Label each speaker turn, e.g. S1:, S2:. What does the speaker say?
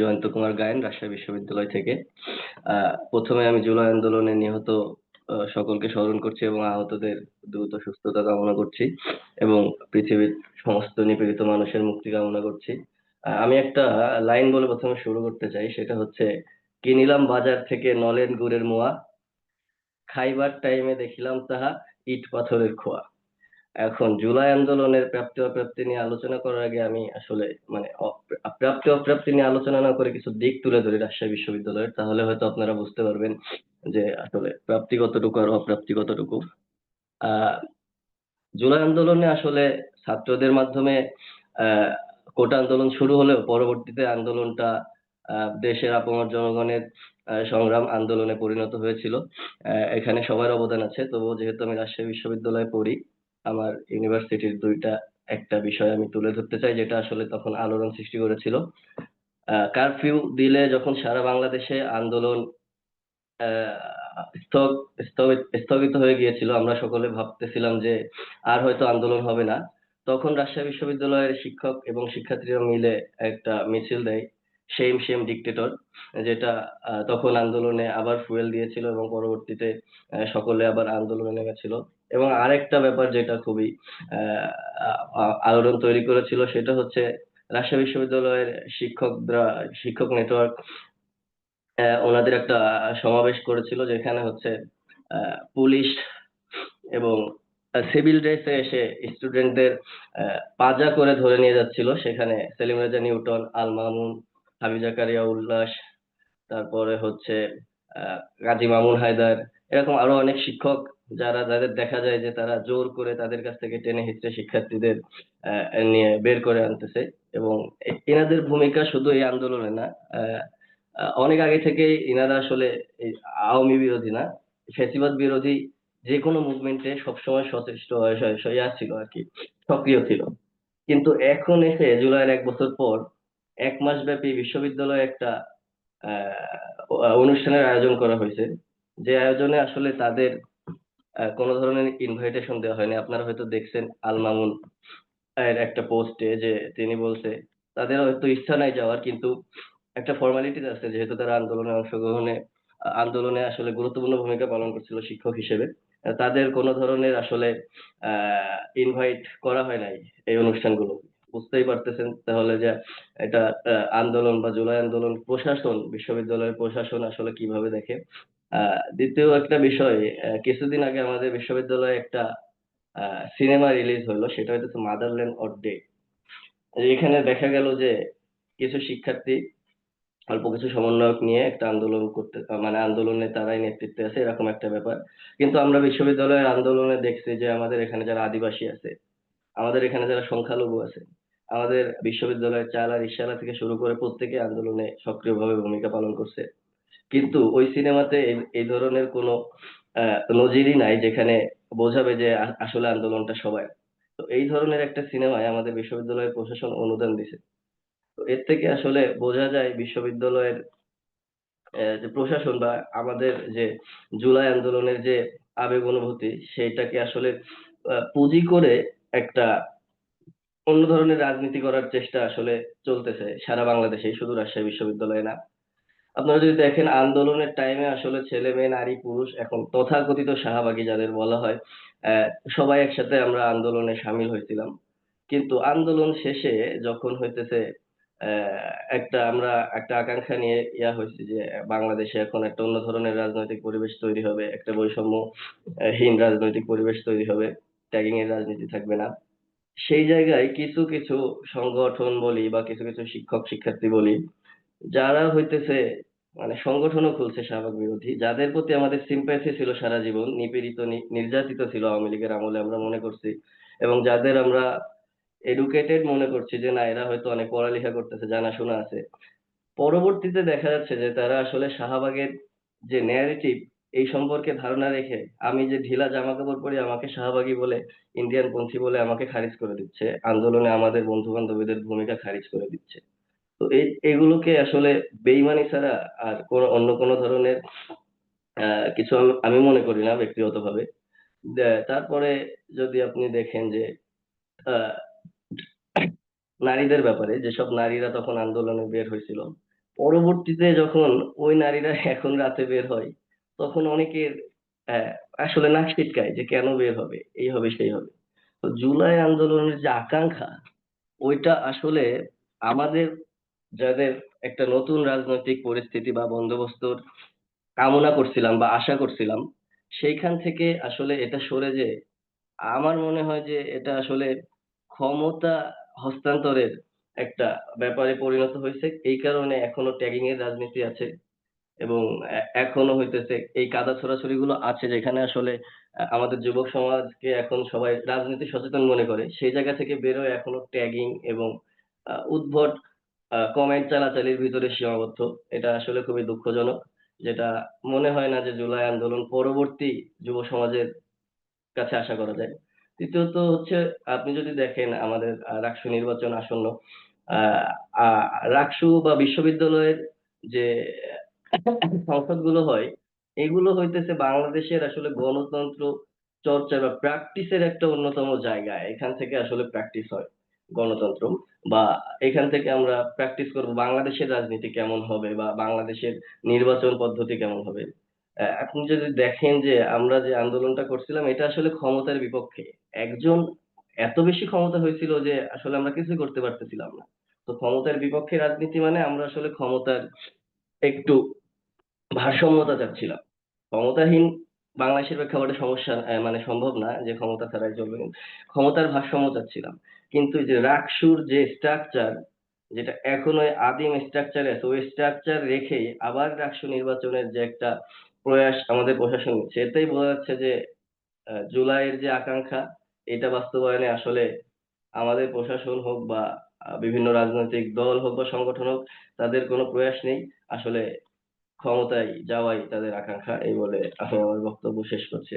S1: জয়ন্ত কুমার গায়েন রাজশাহী বিশ্ববিদ্যালয় থেকে। প্রথমে আমি জুলাই আন্দোলনে নিহত সকলকে স্মরণ করছি এবং আহতদের দ্রুত সুস্থতা কামনা করছি এবং পৃথিবীর সমস্ত নিপীড়িত মানুষের মুক্তি কামনা করছি। আমি একটা লাইন বলে প্রথমে শুরু করতে চাই, সেটা হচ্ছে কিনিলাম বাজার থেকে নলেন গুড়ের মোয়া? খাইবার টাইমে দেখিলাম তাহা ইট পাথরের খোয়া। এখন জুলাই আন্দোলনের প্রাপ্তি অপ্রাপ্তি নিয়ে আলোচনা করার আগে আমি আসলে মানে প্রাপ্তি অপ্রাপ্তি নিয়ে আলোচনা না করে কিছু দিক তুলে ধরি রাজশাহী বিশ্ববিদ্যালয়ের। তাহলে হয়তো আপনারা বুঝতে পারবেন যে আসলে প্রাপ্তি কতটুকু আর অপ্রাপ্তি কতটুকু। জুলাই আন্দোলনে আসলে ছাত্রদের মাধ্যমে কোটা আন্দোলন শুরু হলেও পরবর্তীতে আন্দোলনটা দেশের আপামর জনগণের সংগ্রাম আন্দোলনে পরিণত হয়েছিল। এখানে সবার অবদান আছে। তবুও যেহেতু আমি রাজশাহী বিশ্ববিদ্যালয়ে পড়ি আমার ইউনিভার্সিটির দুইটা, একটা বিষয় আমি তুলে ধরতে চাই, যেটা আসলে তখন আলোড়ন সৃষ্টি করেছিল। কারফিউ দিলে যখন সারা বাংলাদেশে আন্দোলন স্থগিত হয়ে গিয়েছিল, আমরা সকলে ভাবতেছিলাম যে আর হয়তো আন্দোলন হবে না। তখন রাজশাহী বিশ্ববিদ্যালয়ের শিক্ষক এবং শিক্ষার্থীরা মিলে একটা মিছিল দেয় সেম সেম ডিক্টেটর যেটা তখন আন্দোলনে আবার ফুয়েল দিয়েছিল এবং পরবর্তীতে সকলে আবার আন্দোলনে নেমেছিল। এবং আরেকটা ব্যাপার যেটা খুবই আলোড়ন তৈরি করেছিল সেটা হচ্ছে রাজশাহী বিশ্ববিদ্যালয়ের শিক্ষকরা, শিক্ষক নেটওয়ার্ক ওনাদের একটা সমাবেশ করেছিল যেখানে হচ্ছে পুলিশ এবং সিভিল ড্রেসে এসে স্টুডেন্টদের পাজা করে ধরে নিয়ে যাচ্ছিল। সেখানে সেলিম রেজা নিউটন, আল মামুন হাবি জাকারিয়া উল্লাস, তারপরে হচ্ছে গাজী মামুন হায়দার, এরকম আরও অনেক শিক্ষক যারা, যাদের দেখা যায় যে তারা জোর করে তাদের কাছ থেকে টেনে হিচড়ে শিক্ষার্থীদের নিয়ে বের করে আনতেছে এবং এনাদের ভূমিকা শুধু এই আন্দোলনে না অনেক আগে থেকেই এনারা আসলে আওয়ামী বিরোধী না, ফ্যাসিবাদ বিরোধী যে কোনো মুভমেন্টে সবসময় সচেষ্ট হয়ে- ছিল আর কি, সক্রিয় ছিল। কিন্তু এখন এসে জুলাইয়ের এক বছর পর, এক মাস ব্যাপী বিশ্ববিদ্যালয়ে একটা অনুষ্ঠানের আয়োজন করা হয়েছে। যে আয়োজনে আসলে তাদের কোনো ধরনের ইনভাইটেশন দেওয়া হয়নি। আপনারা হয়তো দেখছেন আল মামুন এর একটা পোস্টে যে তিনি বলছে, তাদের হয়তো ইচ্ছা নাই যাওয়ার, কিন্তু একটা ফর্মালিটিস আছে, যেহেতু তারা আন্দোলনে অংশগ্রহণে আন্দোলনে আসলে গুরুত্বপূর্ণ ভূমিকা পালন করছিল শিক্ষক হিসেবে। তাদের কোনো ধরনের আসলে ইনভাইট করা হয় নাই এই অনুষ্ঠানগুলো। বুঝতেই পারতেছেন তাহলে যে এটা আন্দোলন বা জুলাই আন্দোলন প্রশাসন, বিশ্ববিদ্যালয়ের প্রশাসন আসলে কীভাবে দেখে। দ্বিতীয় একটা বিষয় কিছুদিন আগে আমাদের বিশ্ববিদ্যালয়ে একটা সিনেমা রিলিজ হলো, সেটা হচ্ছে মাদারল্যান্ড অর ডে। এখানে দেখা গেল যে কিছু শিক্ষার্থী অল্প কিছু সমন্বয়ক নিয়ে একটা আন্দোলন করতে মানে আন্দোলনে তারাই নেতৃত্বে আছে, এরকম একটা ব্যাপার। কিন্তু আমরা বিশ্ববিদ্যালয়ের আন্দোলনে দেখছি যে আমাদের এখানে যারা আদিবাসী আছে, আমাদের এখানে যারা সংখ্যালঘু আছে, আমাদের বিশ্ববিদ্যালয়ের চালা রিসালা থেকে শুরু করে প্রত্যেকে আন্দোলনে সক্রিয়ভাবে ভূমিকা পালন করছে। কিন্তু ওই সিনেমাতে এই- ধরনের কোনো নজিরই নাই যেখানে বোঝাবে যে আসলে আন্দোলনটা সবাই। তো এই ধরনের একটা সিনেমায় আমাদের বিশ্ববিদ্যালয়ের প্রশাসন অনুদান দিছে। তো এর থেকে আসলে বোঝা যায় বিশ্ববিদ্যালয়ের যে প্রশাসন বা আমাদের যে জুলাই আন্দোলনের যে আবেগ অনুভূতি সেটাকে আসলে পুঁজি করে একটা অন্য ধরনের রাজনীতি করার চেষ্টা আসলে চলতেছে সারা বাংলাদেশে শুধু রাজশাহী বিশ্ববিদ্যালয়ে না। আপনারা যদি দেখেন আন্দোলনের টাইমে আসলে ছেলে মেয়ে নারী পুরুষ এখন তথাকথিত শাহবাগী যাদের বলা হয় সবাই একসাথে আমরা আন্দোলনে সামিল হয়েছিলাম। কিন্তু আন্দোলন শেষে যখন হইতেছে একটা আমরা একটা আকাঙ্ক্ষা নিয়ে ইয়া হয়েছে যে বাংলাদেশে এখন একটা অন্য ধরনের রাজনৈতিক পরিবেশ তৈরি হবে একটা বৈষম্য আহ, হীন রাজনৈতিক পরিবেশ তৈরি হবে ট্যাগিং এর রাজনীতি থাকবে না। সেই জায়গায় কিছু কিছু সংগঠন বলি বা কিছু কিছু শিক্ষক শিক্ষার্থী বলি যারা হইতেছে মানে সংগঠনও খুলছে শাহবাগ বিরোধী, যাদের প্রতি আমাদের সিম্প্যাথি ছিল সারা জীবন, নিপীড়িত নির্যাতিত ছিল আওয়ামী লীগের আমলে আমরা মনে করছি, এবং যাদের আমরা এডুকেটেড মনে করছি যে, না, এরা হয়তো অনেক পড়ালেখা করতেছে, জানাশোনা আছে। পরবর্তীতে দেখা যাচ্ছে যে, তারা আসলে শাহবাগের যে ন্যারেটিভ এই সম্পর্কে ধারণা রেখে আমি যে ঢিলা জামা কাপড় পরি, আমাকে শাহবাগী বলে ইন্ডিয়ান পন্থী বলে আমাকে খারিজ করে দিচ্ছে। আন্দোলনে আমাদের বন্ধু বান্ধবীদের ভূমিকা খারিজ করে দিচ্ছে। তো এই এগুলোকে আসলে বেইমানি ছাড়া আর কোন, অন্য কোনো ধরনের কিছু আমি মনে করি না ব্যক্তিগতভাবে। তারপরে যদি আপনি দেখেন যে নারীদের ব্যাপারে, যেসব নারীরা তখন আন্দোলনে বের হয়েছিল, পরবর্তীতে যখন ওই নারীরা এখন রাতে বের হয়, তখন অনেকের আসলে নাক ছিটকায় যে কেন বের হবে, এই হবে, সেই হবে। তো জুলাই আন্দোলনের যে আকাঙ্ক্ষা, ওইটা আসলে আমাদের যাদের একটা নতুন রাজনৈতিক পরিস্থিতি বা বন্দোবস্তর কামনা করছিলাম বা আশা করছিলাম, সেইখান থেকে আসলে এটা সরে যে আমার মনে হয় যে এটা আসলে ক্ষমতা হস্তান্তরের একটা ব্যাপারে পরিণত হয়েছে। এই কারণে এখনও ট্যাগিং এর রাজনীতি আছে এবং এখনও হইতেছে এই কাদা ছোড়াছুড়ি গুলো আছে যেখানে আসলে আমাদের যুবক সমাজকে এখন সবাই রাজনীতি সচেতন মনে করে। সেই জায়গা থেকে বেরোয় এখনও ট্যাগিং এবং উদ্ভট কমেন্ট চালাচালির ভিতরে সীমাবদ্ধ। এটা আসলে খুবই দুঃখজনক, যেটা মনে হয় না যে জুলাই আন্দোলন পরবর্তী যুব সমাজের কাছে আশা করা যায়। তৃতীয়ত হচ্ছে, আপনি যদি দেখেন আমাদের রাকসু নির্বাচন আসন্ন রাকসু বা বিশ্ববিদ্যালয়ের যে সংসদগুলো হয়, এগুলো হইতেছে বাংলাদেশের আসলে গণতন্ত্র চর্চা বা প্র্যাকটিসের একটা অন্যতম জায়গা। এখান থেকে আসলে প্র্যাকটিস হয়। গণতন্ত্র বা এখান থেকে আমরা প্র্যাকটিস করব বাংলাদেশের রাজনীতি কেমন হবে বা বাংলাদেশের নির্বাচন পদ্ধতি কেমন হবে। আপনি যদি দেখেন যে আমরা যে আন্দোলনটা করছিলাম, এটা আসলে ক্ষমতার বিপক্ষে। একজন এত বেশি ক্ষমতা হয়েছিল যে আসলে আমরা কিছু করতে পারতেছিলাম না। তো ক্ষমতার বিপক্ষে রাজনীতি মানে আমরা আসলে ক্ষমতার একটু ভারসাম্যতা চাচ্ছিলাম। ক্ষমতাহীন বাংলাদেশের প্রেক্ষাপটে সমস্যা মানে সম্ভব না যে ক্ষমতা ছাড়াই চলবে। ক্ষমতার ভারসাম্য চাচ্ছিলাম। কিন্তু যে রাকসুর যে স্ট্রাকচার যেটা এখন আদিম স্ট্রাকচার আছে, ওই স্ট্রাকচার রেখেই আবার রাকসু নির্বাচনের যে একটা প্রয়াস আমাদের প্রশাসন নিচ্ছে এটাই বোঝা যাচ্ছে যে জুলাইয়ের যে আকাঙ্ক্ষা, এটা বাস্তবায়নে আসলে আমাদের প্রশাসন হোক বা বিভিন্ন রাজনৈতিক দল হোক বা সংগঠন হোক, তাদের কোনো প্রয়াস নেই। আসলে ক্ষমতায় যাওয়াই তাদের আকাঙ্ক্ষা এই বলে আমি আমার বক্তব্য শেষ করছি